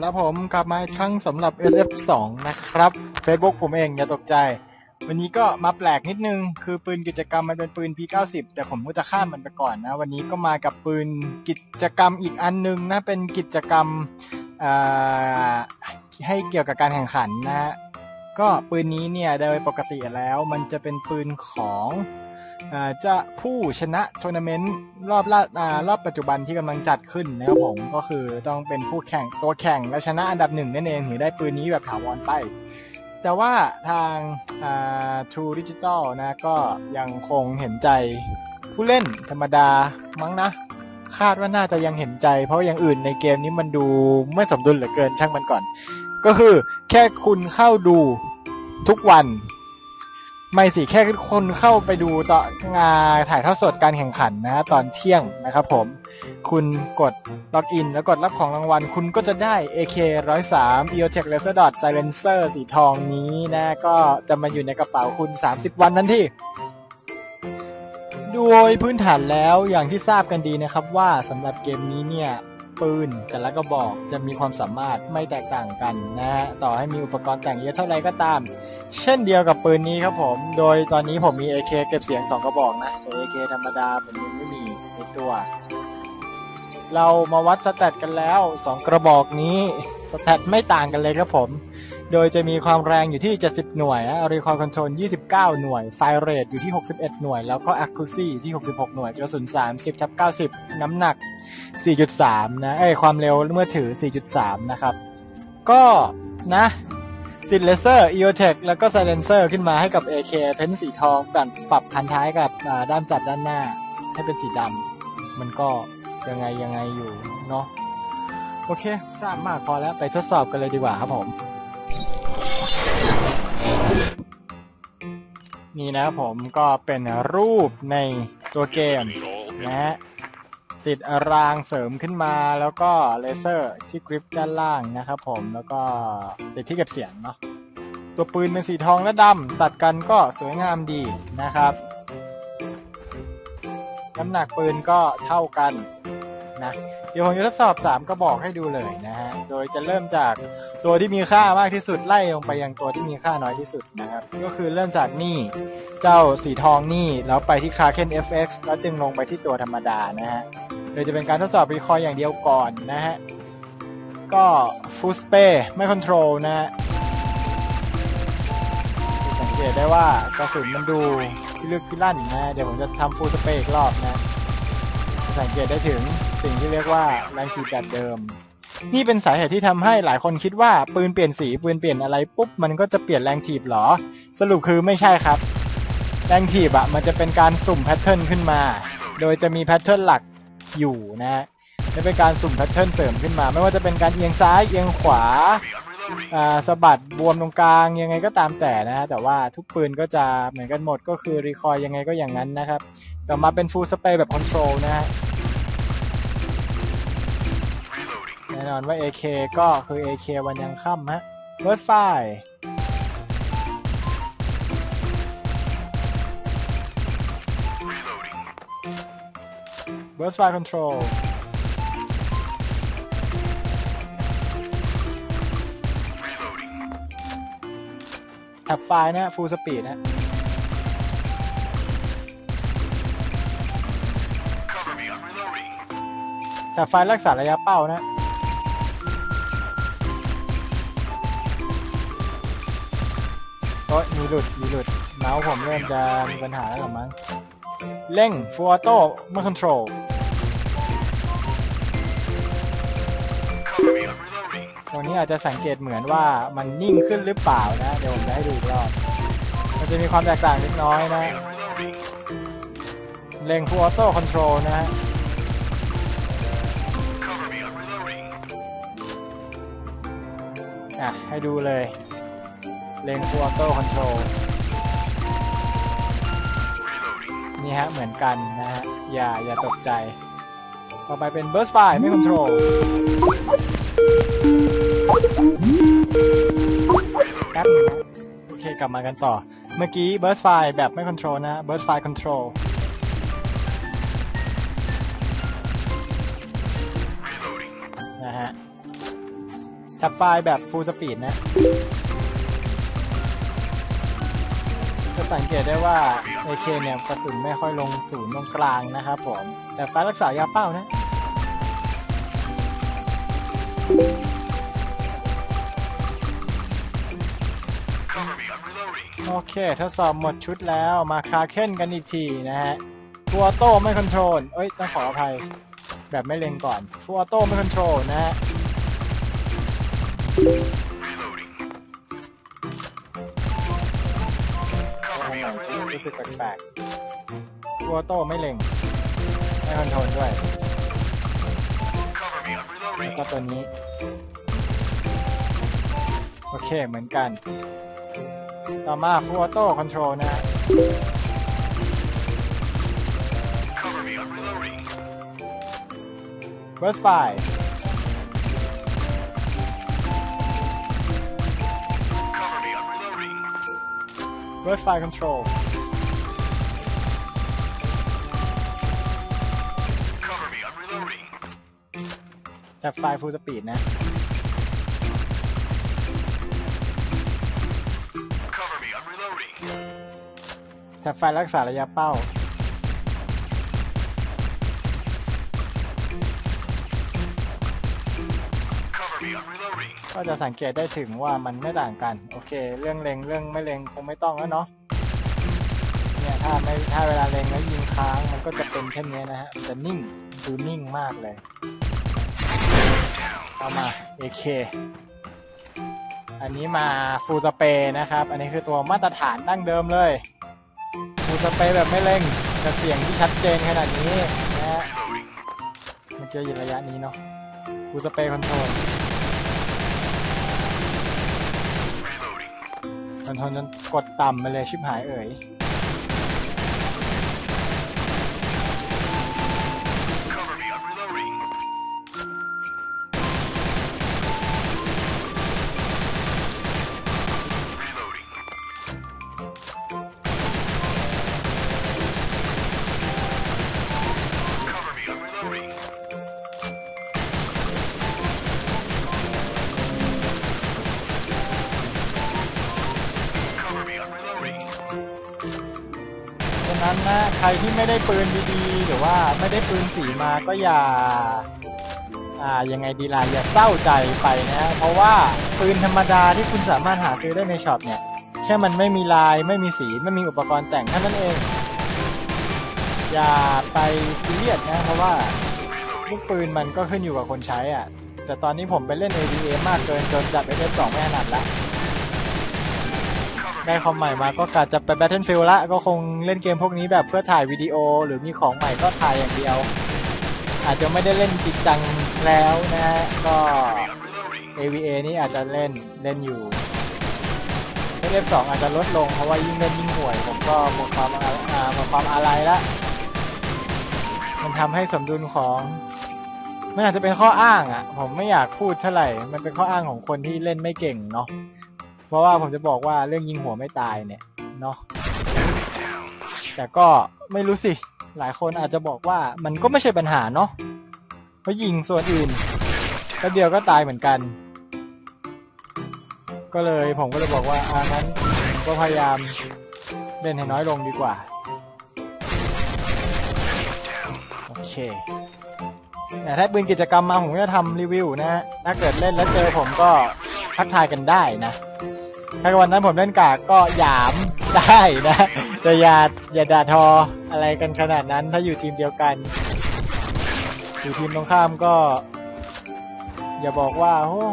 แล้วผมกลับมาอีกครั้งสำหรับ SF2 นะครับ Facebook ผมเองอย่าตกใจ วันนี้ก็มาแปลกนิดนึง คือปืนกิจกรรมมันเป็นปืน P90 แต่ผมก็จะข้ามมันไปก่อนนะ วันนี้ก็มากับปืนกิจกรรมอีกอันนึงนะ เป็นกิจกรรมให้เกี่ยวกับการแข่งขันนะฮะ ก็ปืนนี้เนี่ยโดยปกติแล้วมันจะเป็นปืนของอ่าจะผู้ชนะทัวร์นาเมนต์รอบล่าอ่ารอบปัจจุบันที่กำลังจัดขึ้นนะครับผมก็คือต้องเป็นผู้แข่งตัวแข่งและชนะอันดับหนึ่งนั่นเองถึงได้ปืนนี้แบบถาวรไป แต่ว่าทาง True Digital นะก็ยังคงเห็นใจผู้เล่นธรรมดามั้งนะ คาดว่าน่าจะยังเห็นใจ เพราะอย่างอื่นในเกมนี้มันดูไม่สมดุลเหลือเกินช่างมันก่อน ก็คือแค่คุณเข้าดูทุกวัน ไม่สิแค่คนเข้าไปดูต่องานถ่ายทอดสดการแข่งขันนะ ตอนเที่ยงนะครับผม คุณกดล็อกอินแล้วกดรับของรางวัล คุณก็จะได้ AK 103 EOTech Laser Dot Silencer สีทองนี้นะ ก็จะมาอยู่ในกระเป๋าคุณ 30 วันทันที่โดยพื้นฐานแล้วอย่างที่ทราบกันดีนะครับว่าสำหรับเกมนี้เนี่ย ปืน แต่ละกระบอกจะมีความสามารถไม่แตกต่างกันนะฮะต่อให้มีอุปกรณ์แต่งเยอะเท่าไรก็ตาม เช่นเดียวกับปืนนี้ครับผม โดยตอนนี้ผมมี AK เก็บเสียง 2 กระบอกนะแต่ AK ธรรมดาผมยังไม่มีในตัว เรามาวัดสแตทกันแล้ว 2 กระบอกนี้สแตทไม่ต่างกันเลยครับผม โดยจะมีความแรงอยู่ที่ 70 หน่วยนะ Recoil Control 29 หน่วย Fire Rate อยู่ที่ 61 หน่วย แล้วก็ Accuracy อยู่ที่ 66 หน่วยกระสุน30ทับ90 น้ำหนัก 4.3 นะเอ้ความเร็วเมื่อถือ 4.3 นะครับ ก็นะติดเลเซอร์ EOTech แล้วก็ Silencer ขึ้นมาให้กับ AK เพ้นสีทองปรับปรับพันท้ายกับด้ามจับด้านหน้า ให้เป็นสีดำมันก็ยังไงยังไงอยู่เนาะโอเคพลาดมากพอแล้วไปทดสอบกันเลยดีกว่าครับผม นี่นะครับผมก็เป็นรูปในตัวเกมนะฮะติดรางเสริมขึ้นมาแล้วก็เลเซอร์ที่กริปด้านล่างนะครับผมแล้วก็ติดที่เก็บเสียงเนาะตัวปืนเป็นสีทองและดำตัดกันก็สวยงามดีนะครับน้ำหนักปืนก็เท่ากันนะ เดี๋ยวผมจะทดสอบ 3 กระบอกให้ดูเลยนะฮะ โดยจะเริ่มจากตัวที่มีค่ามากที่สุดไล่ลงไปยังตัวที่มีค่าน้อยที่สุดนะครับ ก็คือเริ่มจากนี่เจ้าสีทองนี่แล้วไปที่คาเคน FX แล้วจึงลงไปที่ตัวธรรมดานะฮะ โดยจะเป็นการทดสอบรีคอยอย่างเดียวก่อนนะฮะ ก็ full spray ไม่ control นะฮะสังเกตได้ว่ากระสุนมันดูพิลึกพิลั่นนะ เดี๋ยวผมจะทำ full spray อีกรอบนะ สังเกตได้ถึง สิ่งที่เรียกว่าแรงถีบแบบเดิม นี่เป็นสาเหตุที่ทำให้หลายคนคิดว่าปืนเปลี่ยนสีปืนเปลี่ยนอะไรปุ๊บมันก็จะเปลี่ยนแรงถีบหรอ สรุปคือไม่ใช่ครับ แรงถีบอะมันจะเป็นการสุ่มแพทเทิร์นขึ้นมา โดยจะมีแพทเทิร์นหลักอยู่นะฮะและเป็นการสุ่มแพทเทิร์นเสริมขึ้นมา ไม่ว่าจะเป็นการเอียงซ้ายเอียงขวาอ่าสะบัดบวมตรงกลางยังไงก็ตามแต่นะฮะแต่ว่าทุกปืนก็จะเหมือนกันหมดก็คือรีคอยยังไงก็อย่างนั้นนะครับ ต่อมาเป็นฟูลสเปรย์แบบคอนโทรลนะฮะ น่นอนว่า AK ก็คือ AK วันยังค่ำฮะ Burst Fire Burst Fire Control แท็บไฟล์นะ Full Speed นะ แท็บไฟล์รักษาระยะเป้านะ โอ้ยมีหลุด มีหลุด เมาส์ผมเริ่มจะมีปัญหาแล้วหรอมั้ง เร่ง Full Auto ไม่ Control ตรงนี้อาจจะสังเกตเหมือนว่ามันนิ่งขึ้นหรือเปล่านะ เดี๋ยวผมจะให้ดูอีกรอบ มันจะมีความแตกต่างเล็กน้อยนะ เร่ง Full Auto Control นะฮะอะ ให้ดูเลย เร่ง Full Auto Control นี่ฮะ เหมือนกันนะฮะ อย่า อย่าตกใจ ต่อไปเป็น Burst Fire ไม่ Control แป๊บนึงโอเค กลับมากันต่อ เมื่อกี้ Burst Fire แบบไม่ Control นะ Burst Fire Control นะฮะแท็บไฟแบบ full speed นะ จะสังเกตได้ว่า AK เนี่ยกระสุนไม่ค่อยลงศูนย์ตรงกลางนะครับผม แต่ไฟรักษายาเป้านะโอเค ทดสอบหมดชุดแล้วมาคาเค้นกันอีกทีนะฮะฟูออโต้ไม่คอนโทรล เอ้ย ต้องขออภัย แบบไม่เล็งก่อนฟูออโต้ไม่คอนโทรลนะฮะ รู้สึกแปลกๆฟูออโต้ไม่เล็ง ไม่คอนโทรลด้วย แล้วก็ตัวนี้ โอเคเหมือนกัน ต่อมา Full Auto Control นะฮะ Burst Fire Burst Fire Control แท็บไฟล์ Full Speed นะแท็บไฟล์รักษาระยะเป้าก็จะสังเกตได้ถึงว่ามันไม่ต่างกัน โอเค เรื่องเล็งเรื่องไม่เล็งคงไม่ต้องแล้วเนาะเนี่ยถ้าไม่ถ้าเวลาเล็งแล้วยิงค้างมันก็จะเป็นเช่นนี้นะฮะมันจะนิ่งดูนิ่งมากเลย เอามา AK อันนี้มาฟูลสเปรย์นะครับ อันนี้คือตัวมาตรฐานดั้งเดิมเลยฟูลสเปรย์แบบไม่เร่งกับเสียงที่ชัดเจนขนาดนี้นะฮะมื่อกี้อยู่ระยะนี้เนาะฟูลสเปรย์คอนโทรลคอนโทรลจนกดต่ำไปเลยชิบหายเอ่ย นะ ใครที่ไม่ได้ปืนดีๆ หรือว่าไม่ได้ปืนสีมาก็อย่า อ่า ยังไงดีล่ะ อย่าเศร้าใจไปนะ เพราะว่าปืนธรรมดาที่คุณสามารถหาซื้อได้ในช็อปเนี่ย แค่มันไม่มีลาย ไม่มีสี ไม่มีอุปกรณ์แต่งเท่านั้นเอง อย่าไปซีเรียสนะ เพราะว่าลูกปืนมันก็ขึ้นอยู่กับคนใช้อะ แต่ตอนนี้ผมไปเล่น AVA มากเกินจนจับ FF2 ไม่ถนัดละ ได้คอมใหม่มาก็กะจะไป Battlefield ละก็คงเล่นเกมพวกนี้แบบเพื่อถ่ายวิดีโอ หรือมีของใหม่ก็ถ่ายอย่างเดียว อาจจะไม่ได้เล่นจริงจังแล้วนะฮะก็ AVA นี่อาจจะเล่นเล่นอยู่ FF2 อาจจะลดลงเพราะว่ายิ่งเล่นยิ่งห่วย ผมก็หมดความอาอ่าหมดความอะไรละมันทำให้สมดุลของมันอาจจะเป็นข้ออ้างอะ ผมไม่อยากพูดเท่าไหร่ มันเป็นข้ออ้างของคนที่เล่นไม่เก่งเนาะ เพราะว่าผมจะบอกว่าเรื่องยิงหัวไม่ตายเนี่ยเนาะแต่ก็ไม่รู้สิ หลายคนอาจจะบอกว่ามันก็ไม่ใช่ปัญหาเนาะเพราะยิงส่วนอื่นก็เดียวก็ตายเหมือนกัน ก็เลยผมก็เลยบอกว่าอางั้นก็พยายามเล่นให้น้อยลงดีกว่า โอเคแต่ถ้าปืนกิจกรรมมาผมจะทำรีวิวนะฮะถ้าเกิดเล่นแล้วเจอผมก็ทักทายกันได้นะ ถ้าวันนั้นผมเล่นกากก็หยามได้นะแต่อย่าอย่าด่าทออะไรกันขนาดนั้น ถ้าอยู่ทีมเดียวกัน อยู่ทีมตรงข้ามก็ อย่าบอกว่าโอ้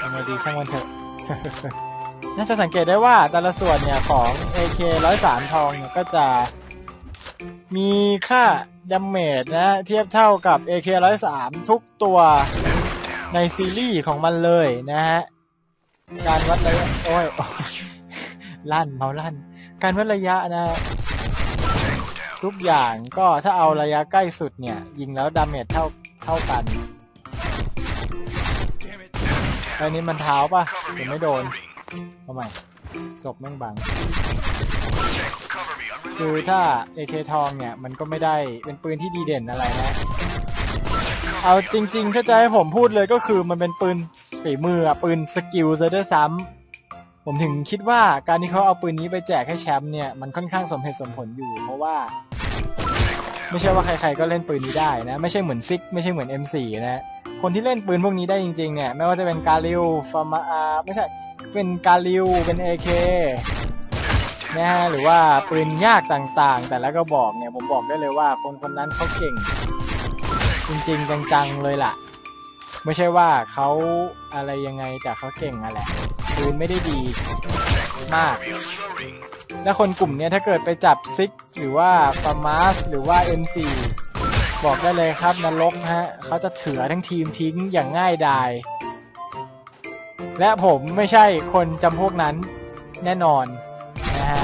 ยังไงดีช่างมันเถอะน่าจะสังเกตได้ว่าแต่ละส่วนเนี่ยของ AK 103 ทองเนี่ยก็จะมีค่าดัมเมจนะ เทียบเท่ากับ AK 103 ทุกตัวในซีรีส์ของมันเลยนะฮะ การวัดระยะโอ้ยลั่นเมาลั่น การวัดระยะนะ ทุกอย่างก็ถ้าเอาระยะใกล้สุดเนี่ย ยิงแล้วดาเมจเท่าเท่ากันอันนี้มันเท้าปะหรือไม่โดนทำไมศพแม่งบัง คือถ้า AK ทองเนี่ย มันก็ไม่ได้เป็นปืนที่ดีเด่นอะไรนะ เอาจริง ๆ ถ้าจะให้ผมพูดเลยก็คือมันเป็นปืน ฝีมือปืนสกิลซะด้วยซ้ำผมถึงคิดว่าการที่เขาเอาปืนนี้ไปแจกให้แชมป์เนี่ยมันค่อนข้างสมเหตุสมผลอยู่ เพราะว่า ไม่ใช่ว่าใครๆก็เล่นปืนนี้ได้นะ ไม่ใช่เหมือนซิกไม่ใช่เหมือน M4 นะคนที่เล่นปืนพวกนี้ได้จริงๆเนี่ยไม่ว่าจะเป็นกาลิวฟามาอาไม่ใช่เป็นกาลิวเป็น AK นะฮะหรือว่าปืนยากต่างๆ แต่และก็บอกเนี่ยผมบอกได้เลยว่าคนคนนั้นเขาเก่ง จริงๆจังๆเลยล่ะ ไม่ใช่ว่าเขาอะไรยังไงแต่เขาเก่งอะแหละปืนไม่ได้ดีมาก และคนกลุ่มเนี้ยถ้าเกิดไปจับซิกหรือว่าฟามาสหรือว่า M4 บอกได้เลยครับนรกฮะเขาจะเถือทั้งทีมทิ้งอย่างง่ายดาย และผมไม่ใช่คนจำพวกนั้นแน่นอนนะฮะ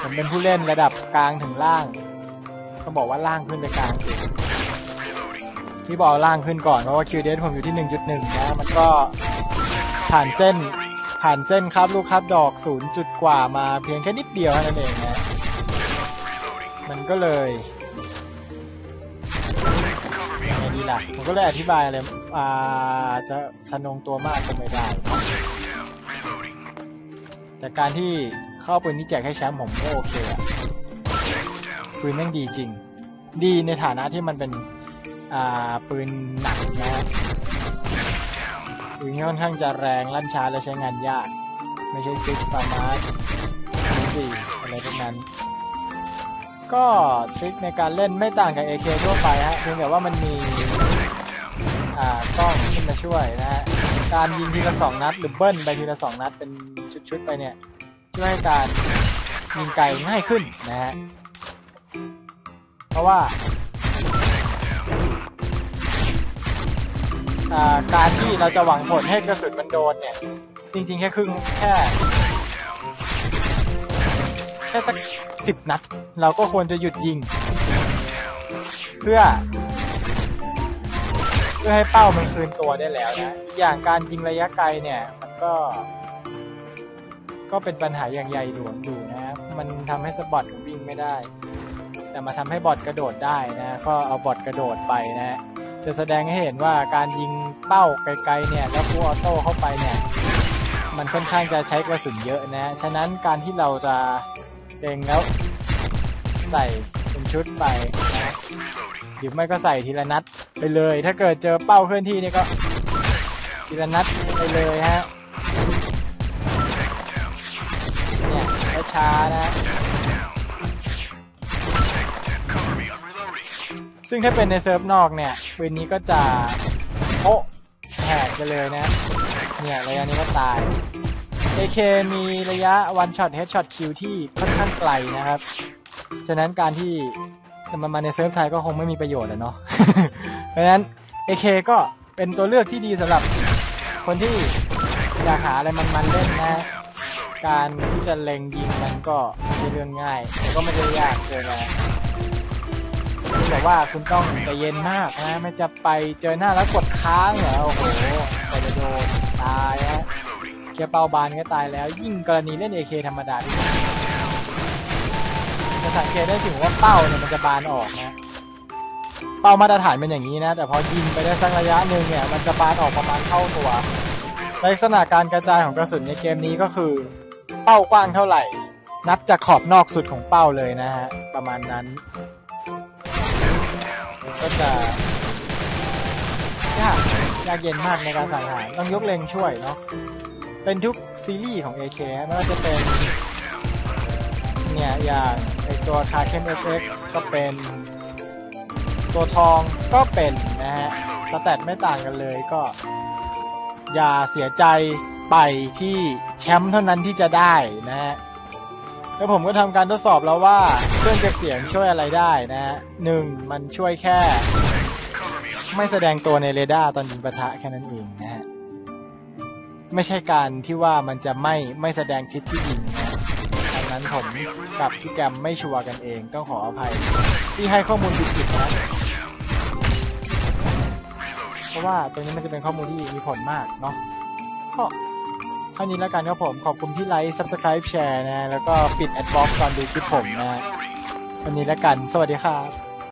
ผมเป็นผู้เล่นระดับกลางถึงล่าง ก็บอกว่าล่างขึ้นไปกลางสิ ที่บอกล่างขึ้นก่อนเพราะว่าคิวเดสผมอยู่ที่ 1.1 นะมันก็ผ่านเส้นผ่านเส้นครับลูกครับดอก0จุดกว่ามาเพียงแค่นิดเดียวเท่านั้นเองนะมันก็เลยไงดีล่ะผมก็เลยอธิบายเลยอ่าจะทะนงตัวมากก็ไม่ได้ แต่การที่เข้าปืนนี้แจกให้แชมป์ผมก็โอเคอะปืนแม่งดีจริง ดีในฐานะที่มันเป็น ปืนหนักนะฮะปืนค่อนข้างจะแรงลั่นช้าและใช้งานยาก ไม่ใช่ซิกฟามาร์สี่อะไรพวกนั้น ก็ทริคในการเล่นไม่ต่างกับ AK ทั่วไปฮะเพียงแต่ว่ามันมีกล้องขึ้นมาช่วยนะฮะการยิงทีละสองนัดหรือเบิ้ลไปทีละสองนัดเป็นชุดๆไปเนี่ยช่วยให้การยิงไกลง่ายขึ้นนะฮะเพราะว่า อ่า การที่เราจะหวังผลให้กระสุนมันโดนเนี่ย จริงๆ แค่ครึ่งแค่ แค่สักสิบนัด เราก็ควรจะหยุดยิง เพื่อ เพื่อให้เป้ามันคืนตัวได้แล้วนะอีกอย่างการยิงระยะไกลเนี่ย มันก็ ก็เป็นปัญหาอย่างใหญ่หลวงอยู่นะครับมันทำให้สปอตวิ่งไม่ได้ แต่มาทำให้บอทกระโดดได้นะ ก็เอาบอทกระโดดไปนะ จะแสดงให้เห็นว่าการยิงเป้าไกลๆเนี่ยแล้วฟูออโต้เข้าไปเนี่ยมันค่อนข้างจะใช้กระสุนเยอะนะ ฉะนั้นการที่เราจะเล็งแล้วใส่เป็นชุดไปนะหรือไม่ก็ใส่ทีละนัดไปเลย ถ้าเกิดเจอเป้าเคลื่อนที่นี่ก็ทีละนัดไปเลยฮะเนี่ยช้านะ ซึ่งถ้าเป็นในเซิร์ฟนอกเนี่ยปืนนี้ก็จะโอะแหกไปเลยนะ เนี่ยระยะนี้ก็ตาย AK มีระยะ one shot headshot kill ที่ค่อนข้างไกลนะครับ ฉะนั้นการที่มันมาในเซิร์ฟไทยก็คงไม่มีประโยชน์อะเนาะ เพราะฉะนั้น AK ก็เป็นตัวเลือกที่ดีสำหรับคนที่อยากหาอะไรมันๆเล่นนะ การที่จะเล็งยิงมันก็ไม่ใช่เรื่องง่ายแต่ก็ไม่ได้ยากเกินไป ว่าคุณต้องใจเย็นมากนะไม่จะไปเจอหน้าแล้วกดค้างเหรอโอ้โหแต่จะโดนตายฮะแค่เป้าบานก็ตายแล้ว ยิ่งกรณีเล่น AK ธรรมดาที่จะสังเกตได้ถึงว่าเป้าเนี่ยมันจะบานออกนะเป้ามาตรฐานเป็นอย่างนี้นะ แต่พอยิงไปได้สักระยะหนึ่งเนี่ยมันจะบานออกประมาณเท่าตัว ลักษณะการกระจายของกระสุนในเกมนี้ก็คือ เป้ากว้างเท่าไหร่ นับจากขอบนอกสุดของเป้าเลยนะฮะประมาณนั้น ก็จะยากยากเย็นมากในการสังหารต้องยกเลงช่วยเนาะเป็นทุกซีรีส์ของ AK ไม่ว่าจะเป็นเนี่ยอย่างไอตัวคาเข้ม FX ก็เป็น ตัวทองก็เป็นนะฮะสแตทไม่ต่างกันเลยก็ อย่าเสียใจไปที่แชมป์เท่านั้นที่จะได้นะฮะ แล้วผมก็ทำการทดสอบแล้วว่าเครื่องเก็บเสียงช่วยอะไรได้นะฮะหนึ่งมันช่วยแค่ ไม่แสดงตัวในเรดาร์ตอนยิงปะทะแค่นั้นเองนะฮะไม่ใช่การที่ว่ามันจะไม่ไม่แสดงทิศที่ยิงนะอันนั้นผมกับพี่แกมไม่ชัวร์กันเองต้องขออภัย ที่ให้ข้อมูลผิดๆนะเพราะว่าตัวนี้มันจะเป็นข้อมูลที่มีผลมากเนาะก็ เท่านี้แล้วกันครับผม ขอบคุณที่ไลค์ Subscribe แชร์นะ แล้วก็ปิดแอดบ็อกตอนดูคลิปผมนะ วันนี้แล้วกัน สวัสดีครับ